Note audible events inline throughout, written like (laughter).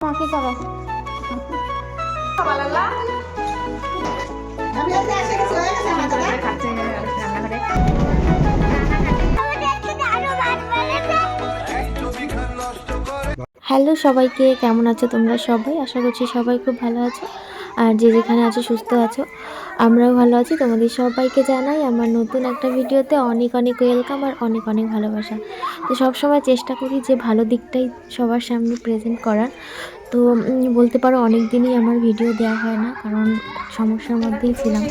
মা কি খাবে হ্যালো সবাইকে কেমন আছো তোমরা সবাই? আশা করছি সবাই খুব ভালো আছো। আর যে যেখানে আছো, সুস্থ আছো, আমরাও ভালো আছি। তোমাদের সবাইকে জানাই আমার নতুন একটা ভিডিওতে অনেক অনেক ওয়েলকাম আর অনেক অনেক ভালোবাসা। তো সব সময় চেষ্টা করি যে ভালো দিকটাই সবার সামনে প্রেজেন্ট করার। তো বলতে পারো অনেক দিনই আমার ভিডিও দেওয়া হয় না, কারণ সমস্যার মধ্যেই ছিলাম।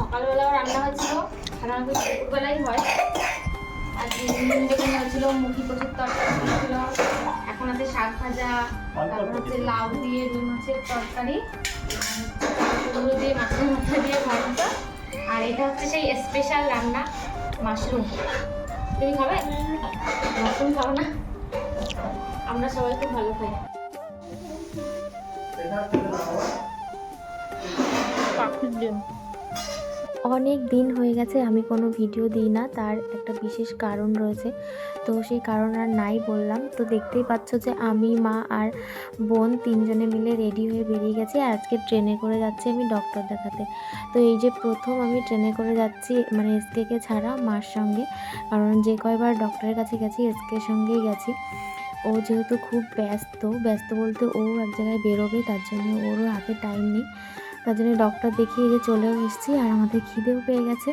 সকালবেলাও রান্না হয়েছিল রান্না দুপুরবেলাই হয়। আর হয়েছিল মুখি প্রচুর তরকারি হয়েছিল ভাজা তারপর হচ্ছে লাউ দিয়ে রুই মাছের তরকারি ওগুলো দিয়ে মাছের মাথা দিয়ে ভর্তা আর এটা হচ্ছে সেই স্পেশাল রান্না মাশরুম তুমি খাবে? মাশরুম খাও না? আমরা সবাই খুব ভালো খাই। পাখির ডিম। অনেক দিন হয়ে গেছে, আমি কোনো ভিডিও দিই না, তার একটা বিশেষ কারণ রয়েছে। তো সেই কারণ আর নাই বললাম। তো দেখতেই পাচ্ছ যে আমি, মা আর বোন তিনজনে মিলে রেডি হয়ে বেরিয়ে গেছি। আজকে ট্রেনে করে যাচ্ছি আমি ডক্টর দেখাতে। তো এই যে প্রথম আমি ট্রেনে করে যাচ্ছি মানে এসকেকে ছাড়া মার সঙ্গে। কারণ যে কয়বার ডক্টরের কাছে গেছি, এসকের সঙ্গেই গেছি। ও যেহেতু খুব ব্যস্ত ব্যস্ত বলতে ও এক জায়গায় বেরোবে, তার জন্য ওরও হাতে টাইম নেই। তার জন্য ডক্টর দেখিয়ে যে চলেও এসেছি আর আমাদের খিদেও পেয়ে গেছে।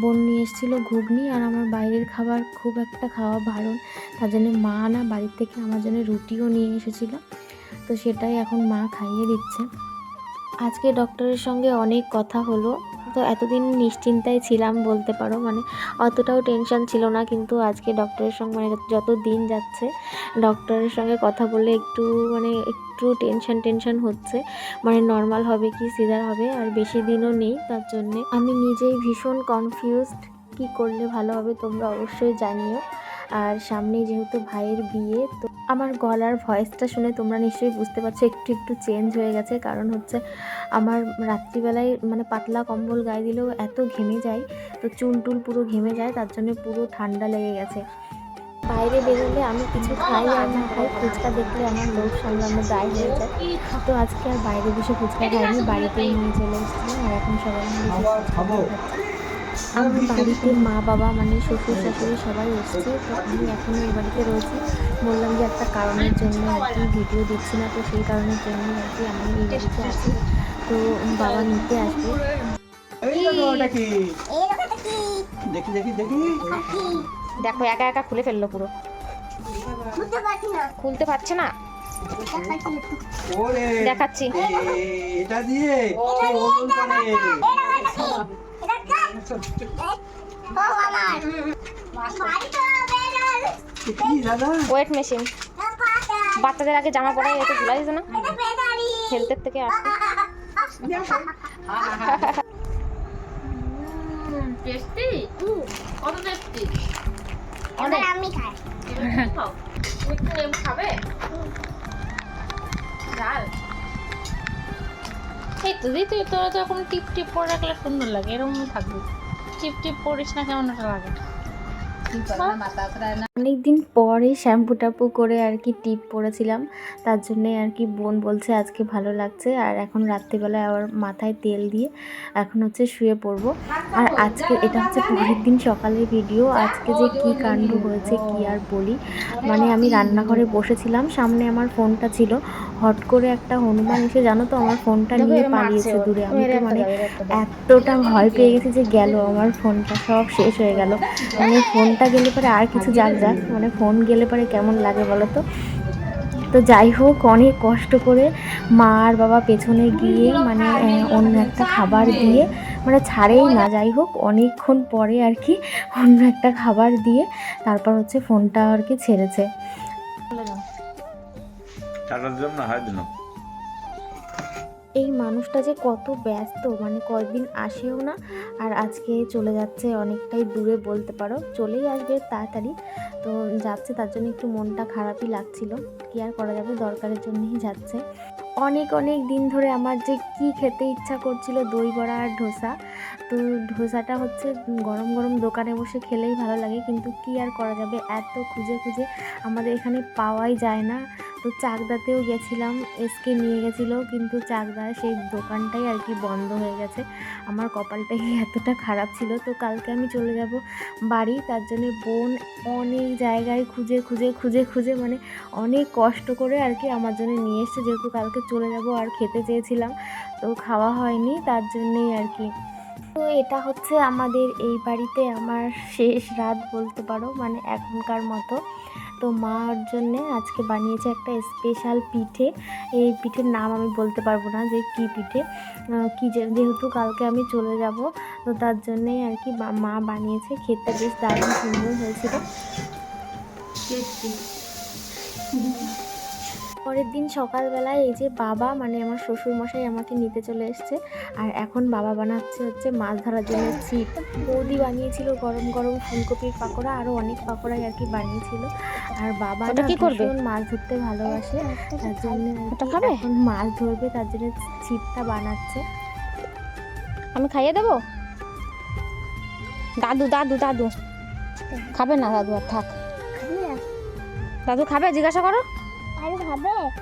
বোন নিয়ে এসেছিল ঘুগনি আর আমার বাইরের খাবার খুব একটা খাওয়া বারণ তার জন্য মা না বাড়ির থেকে আমার জন্য রুটিও নিয়ে এসেছিল। তো সেটাই এখন মা খাইয়ে দিচ্ছে। আজকে ডক্টরের সঙ্গে অনেক কথা হলো। তো এতদিন নিশ্চিন্তায় ছিলাম বলতে পারো মানে অতটাও টেনশন ছিল না, কিন্তু আজকে ডক্টরের সঙ্গে মানে যত দিন যাচ্ছে, ডক্টরের সঙ্গে কথা বলে একটু মানে একটু টেনশন টেনশন হচ্ছে। মানে নর্মাল হবে কি সিজার হবে, আর বেশি দিনও নেই, তার জন্যে। আমি নিজেই ভীষণ কনফিউজড কি করলে ভালো হবে তোমরা অবশ্যই জানিও। আর সামনে যেহেতু ভাইয়ের বিয়ে, তো আমার গলার ভয়েসটা শুনে তোমরা নিশ্চয়ই বুঝতে পারছ, একটু একটু চেঞ্জ হয়ে গেছে। কারণ হচ্ছে আমার রাত্রিবেলায় মানে পাতলা কম্বল গায়ে দিলেও এত ঘেমে যায়, তো চুল টুল পুরো ঘেমে যায়, তার জন্য পুরো ঠান্ডা লেগে গেছে। বাইরে বেরোলে আমি কিছু খাই আর না খাই ফুচকা দেখলে আমার লোক সামলানো দায় হয়ে যায়। তো আজকে আর বাইরে বসে ফুচকা খাইনি বাড়িতেই নিয়ে চলে এসেছিলাম আর এখন সবাই মিলে আমার বাড়িতে মা বাবা মানে শ্বশুর শাশুড়ি সবাই এসছে তো আমি এখনও এই বাড়িতে রয়েছি। বললাম যে একটা কারণের জন্য আর কি ভিডিও দিচ্ছি না তো সেই কারণের জন্য আর কি আমি এই বাড়িতে আছি। তো বাবা নিতে আসবে। দেখো দেখি দেখি। দেখি একা একা খুলে ফেলল পুরো খুলতে পারছে না দেখাচ্ছি এটা দিয়ে ওয়েট মেশিন বাচ্চাদের আগে জামা পরে এতে ঝুলা দিত না হেলথের থেকে আসতে টেস্টি কত টেস্টি অনেক। আমি খাই। খাও তুমি খাবে? ডাল। এই তো দিদি তুই তোরা তো এখন টিপ টিপ করে রাখলে সুন্দর লাগে এরকম থাকবে। টিপ টিপ পরিস না কেমন একটা লাগে। অনেক দিন পরে শ্যাম্পু টাম্পু করে আর কি টিপ পরেছিলাম। তার জন্যে আর কি বোন বলছে আজকে ভালো লাগছে। আর এখন রাত্রিবেলায় আবার মাথায় তেল দিয়ে এখন হচ্ছে শুয়ে পড়ব। আর আজকে এটা হচ্ছে পরের দিন সকালের ভিডিও। আজকে যে কি কাণ্ড হয়েছে কি আর বলি। মানে আমি রান্নাঘরে বসেছিলাম সামনে আমার ফোনটা ছিল। হট করে একটা হনুমান এসে জানো তো আমার ফোনটা নিয়ে পালিয়েছে দূরে। আমি তো মানে এতটা ভয় পেয়ে গেছি যে গেল আমার ফোনটা সব শেষ হয়ে গেল। মানে ফোনটা গেলে পরে আর কিছু যাক যাক মানে ফোন গেলে পরে কেমন লাগে বলো তো? তো যাই হোক অনেক কষ্ট করে মা আর বাবা পেছনে গিয়ে মানে অন্য একটা খাবার দিয়ে মানে ছাড়েই না যাই হোক অনেকক্ষণ পরে আর কি অন্য একটা খাবার দিয়ে তারপর হচ্ছে ফোনটা আর কি ছেড়েছে। এই মানুষটা যে কত ব্যস্ত মানে কয়েকদিন আসেও না আর আজকে চলে যাচ্ছে অনেকটাই দূরে বলতে পারো। চলেই আসবে তাড়াতাড়ি। তো যাচ্ছে, তার জন্য একটু মনটা খারাপই লাগছিল। কি আর করা যাবে? দরকারের জন্যই যাচ্ছে। অনেক অনেক দিন ধরে আমার যে কি খেতে ইচ্ছা করছিল, দই বড়া আর ধোসা। তো ধোসাটা হচ্ছে গরম গরম দোকানে বসে খেলেই ভালো লাগে। কিন্তু কি আর করা যাবে? এত খুঁজে খুঁজে আমাদের এখানে পাওয়াই যায় না। তো চাকদাতেও গেছিলাম, এসকে নিয়ে গেছিল, কিন্তু চাকদায় সেই দোকানটাই আর কি বন্ধ হয়ে গেছে। আমার কপালটাই (laughs) এতটা খারাপ ছিল, তো কালকে আমি চলে যাব বাড়ি। তার জন্য বোন অনেক জায়গায় খুঁজে খুঁজে খুঁজে খুঁজে মানে অনেক কষ্ট করে আর কি আমার জন্য নিয়ে এসছে। যেহেতু কালকে চলে যাব আর খেতে চেয়েছিলাম, তো খাওয়া হয়নি, তার জন্যেই আর কি। তো এটা হচ্ছে আমাদের এই বাড়িতে আমার শেষ রাত বলতে পারো মানে এখনকার মতো। তো মার জন্যে আজকে বানিয়েছে একটা স্পেশাল পিঠে। এই পিঠের নাম আমি বলতে পারব না যে কি পিঠে। কি যেহেতু কালকে আমি চলে যাব, তো তার জন্যেই আর কি মা বানিয়েছে। খেতে বেশ দারুণ সুন্দর হয়েছিল। পরের দিন সকালবেলায় এই যে বাবা মানে আমার শ্বশুর মশাই আমাকে নিতে চলে এসছে। আর এখন বাবা বানাচ্ছে হচ্ছে মাছ ধরার জন্য ছিপ। বৌদি বানিয়েছিল গরম গরম ফুলকপির পাকোড়া আরও অনেক পাকোড়াই আর কি বানিয়েছিল। আর বাবা কি করবে? মাছ ধরতে ভালোবাসে। তার জন্য? এখন মাছ ধরবে তার জন্য ছিপটা বানাচ্ছে। আমি খাইয়ে দেবো? দাদু দাদু দাদু। খাবে না দাদু? আর থাক। দাদু খাবে? জিজ্ঞাসা করো।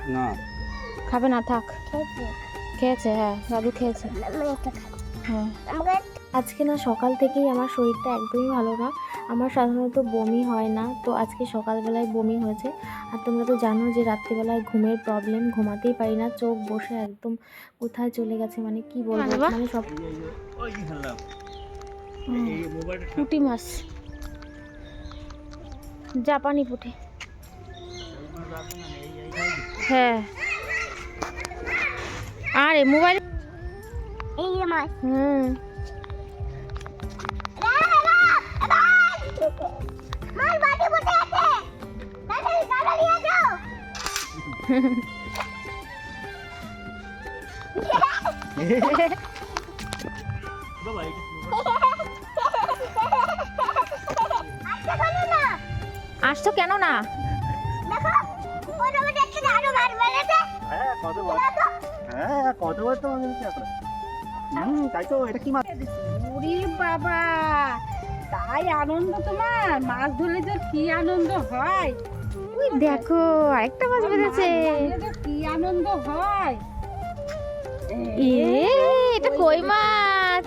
না খাবে না থাক খেয়েছে হ্যাঁ দাদু খেয়েছে হ্যাঁ আজকে না সকাল থেকেই আমার শরীরটা একদমই ভালো না আমার সাধারণত বমি হয় না তো আজকে সকালবেলায় বমি হয়েছে আর তোমরা তো জানো যে রাত্রিবেলায় ঘুমের প্রবলেম ঘুমাতেই পারি না চোখ বসে একদম কোথায় চলে গেছে মানে কি বলব মানে সব পুঁটি মাছ জাপানি পুঁটি হ্যাঁ। আরে মোবাইল হুম। বাবা (laughs) এটা আসছো কেন না? হ্যাঁ কত বড় তো মনে হচ্ছে হুম তাই তো এটা কি মাছ ওরে বাবা তাই আনন্দ তোমার মাছ ধরলে তো কি আনন্দ হয়? ওই দেখো আরেকটা মাছ বেঁধেছে কি আনন্দ হয় এ এটা কই মাছ?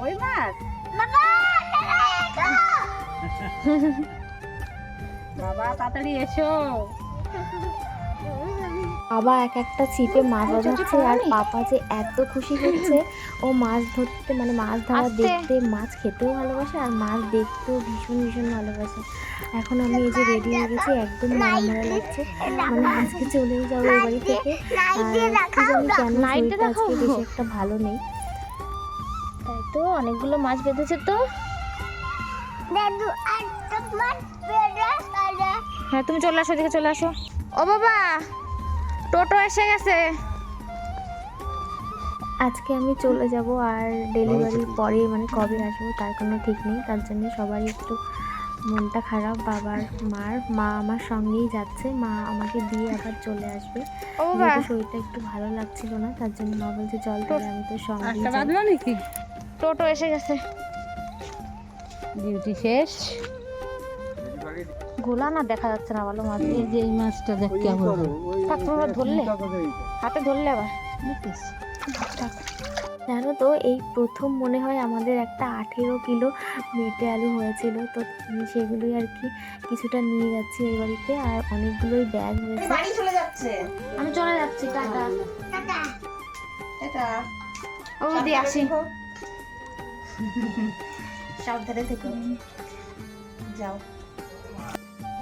ওই মাছ? বাবা তাড়াতাড়ি এসো। বাবা এক একটা ছিপে মাছ বাজাচ্ছে আর পাপা যে এত খুশি হচ্ছে। ও মাছ ধরতে মানে মাছ ধরা দেখতে মাছ খেতেও ভালোবাসে আর মাছ দেখতেও ভীষণ ভীষণ ভালোবাসে। এখন আমি এই যে রেডি হয়ে গেছি একদম মরা লাগছে। মানে আজকে চলেই যাব এই বাড়ি থেকে। আর কেন আজকে বেশি একটা ভালো নেই। তাই তো অনেকগুলো মাছ বেঁধেছে তো। হ্যাঁ তুমি চলে আসো এদিকে চলে আসো। ও বাবা টোটো এসে গেছে। আজকে আমি চলে যাব আর ডেলিভারির পরে মানে কবে আসব তার কোনো ঠিক নেই। তার জন্য সবারই একটু মনটা খারাপ বাবার মার মা আমার সঙ্গেই যাচ্ছে। মা আমাকে দিয়ে আবার চলে আসবে। ও বাবা। শরীরটা একটু ভালো লাগছিল না তার জন্য মা বলছে চল তাহলে আমি তো নাকি? টোটো এসে গেছে। ডিউটি শেষ। গোলা না দেখা যাচ্ছে না ভালো মাছ? এই যে এই মাছটা দেখ কেমন। থাক, তোমরা ধরলে? হাতে ধরলে আবার? জানো তো এই প্রথম মনে হয় আমাদের একটা আঠেরো কিলো মেটে আলু হয়েছিল তো সেগুলোই আর কি কিছুটা নিয়ে যাচ্ছি এই বাড়িতে আর অনেকগুলোই ব্যাগ হয়েছে। আমি চলে যাচ্ছি টাটা। ও দিদি আসি। সাবধানে থেকো। যাও।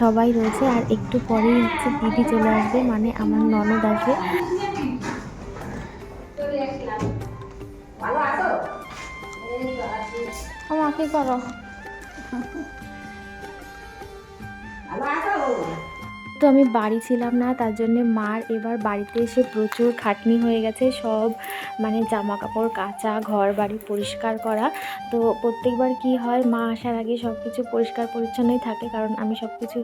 সবাই রয়েছে আর একটু পরেই হচ্ছে দিদি চলে আসবে মানে আমার ননদ আসবে আমাকে করো। তো আমি বাড়ি ছিলাম না তার জন্য মার এবার বাড়িতে এসে প্রচুর খাটনি হয়ে গেছে। সব মানে জামা কাপড় কাচা ঘর বাড়ি পরিষ্কার করা। তো প্রত্যেকবার কি হয় মা আসার আগে সব কিছু পরিষ্কার পরিচ্ছন্নই থাকে কারণ আমি সব কিছু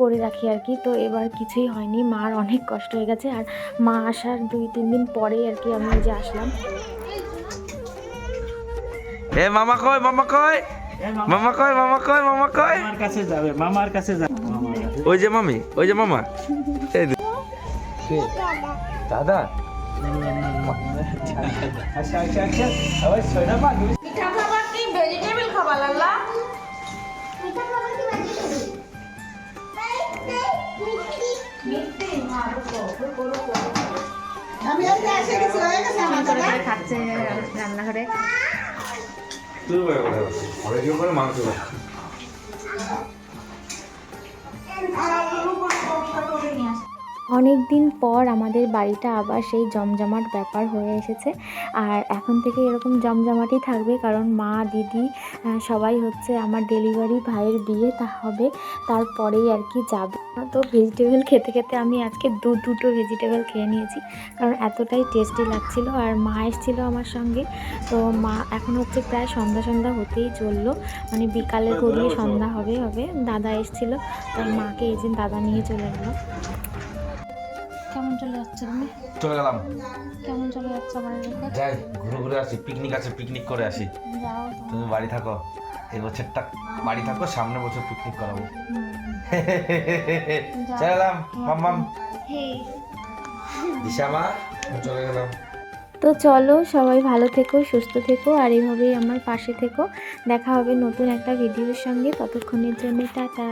করে রাখি আর কি। তো এবার কিছুই হয়নি মার অনেক কষ্ট হয়ে গেছে। আর মা আসার দুই তিন দিন পরেই আর কি আমি যে আসলাম। এ মামা কই মামা কই? মামা। কই মামা কই মামা কই? মামার কাছে যাবে মামার কাছে যাবে। কাছে ওই যে মামি ওই যে মামা। এই। দাদা? আচ্ছা আচ্ছা আচ্ছা। আবার ছয়টা পা পিঠা খাবার কি ভেজিটেবল খাবার লাল্লা? খাচ্ছে রান্নাঘরে। মাংস। আর অনেক দিন পর আমাদের বাড়িটা আবার সেই জমজমাট ব্যাপার হয়ে এসেছে। আর এখন থেকে এরকম জমজমাটই থাকবে কারণ মা দিদি সবাই হচ্ছে আমার ডেলিভারি ভাইয়ের বিয়ে তা হবে তারপরেই আর কি যাবে। তো ভেজিটেবল খেতে খেতে আমি আজকে দু দুটো ভেজিটেবল খেয়ে নিয়েছি কারণ এতটাই টেস্টি লাগছিল আর মা এসেছিল আমার সঙ্গে। তো মা এখন হচ্ছে প্রায় সন্ধ্যা সন্ধ্যা হতেই চলল। মানে বিকালে গড়িয়ে সন্ধ্যা হবে হবে। দাদা এসেছিল তাই মাকে এই যে দাদা নিয়ে চলে গেলো। কেমন চলে যাচ্ছে তুমি? চলে গেলাম। কেমন চলে যাচ্ছে আমার যাই ঘুরে ঘুরে আসি পিকনিক আছে পিকনিক করে আসি। যাও তুমি বাড়ি থাকো এই বছরটা বাড়ি থাকো সামনে বছর পিকনিক করাবো। চলে গেলাম মাম্মাম দিশা মা চলে গেলাম। তো চলো সবাই ভালো থেকো সুস্থ থেকো আর এইভাবেই আমার পাশে থেকো। দেখা হবে নতুন একটা ভিডিওর সঙ্গে ততক্ষণের জন্য টাটা।